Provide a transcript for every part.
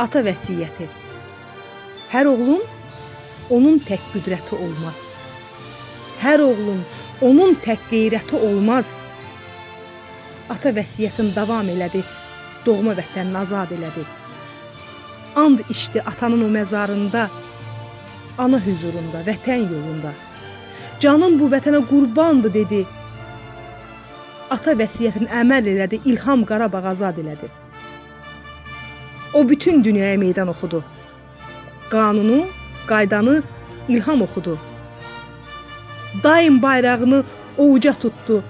Ata vəsiyyəti. Hər oğlun onun tək qüdrəti olmaz. Hər oğlun onun tək qeyrəti olmaz. Ata vəsiyyətini davam elədi, doğma vətənini azad elədi. And içdi atanın o məzarında, ana huzurunda, vətən yolunda. Canım bu vətənə qurbandı dedi. Ata vəsiyyətini əməl elədi, İlham Qarabağ azad elədi. O bütün dünyaya meydan oxudu. Qanunu, qaydanı İlham oxudu. Daim bayrağını o uca tutdu.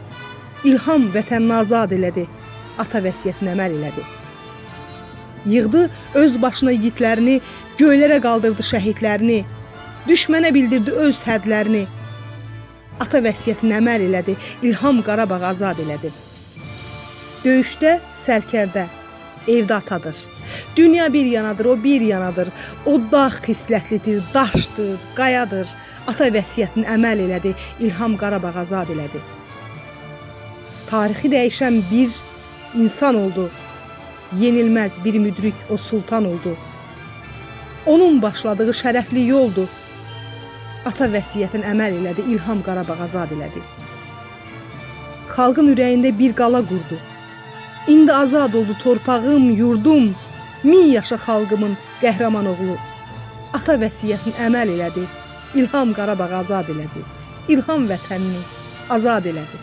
İlham vətənini azad elədi. Ata vəsiyyətinə əməl elədi. Yığdı öz başına yiğitlərini, göylərə qaldırdı şəhidlərini. Düşmənə bildirdi öz hədlərini. Ata vəsiyyətinə əməl elədi. İlham Qarabağ azad elədi. Döyüşdə sərkərdə, evdə atadır. Dünya bir yanadır, o bir yanadır. O dağ xislətlidir, daşdır, qayadır. Ata vəsiyyətini əməl elədi. İlham Qarabağ azad elədi. Tarixi dəyişən bir insan oldu. Yenilməz bir müdrik o sultan oldu. Onun başladığı şərəfli yoldur. Ata vəsiyyətin əməl elədi, İlham Qarabağ azad elədi. Xalqın ürəyində bir qala qurdu. İndi azad oldu torpağım, yurdum. Min yaşa xalqımın qəhrəman oğlu. Ata vəsiyyətini əməl elədi. İlham Qarabağ azad elədi. İlham vətənini azad elədi.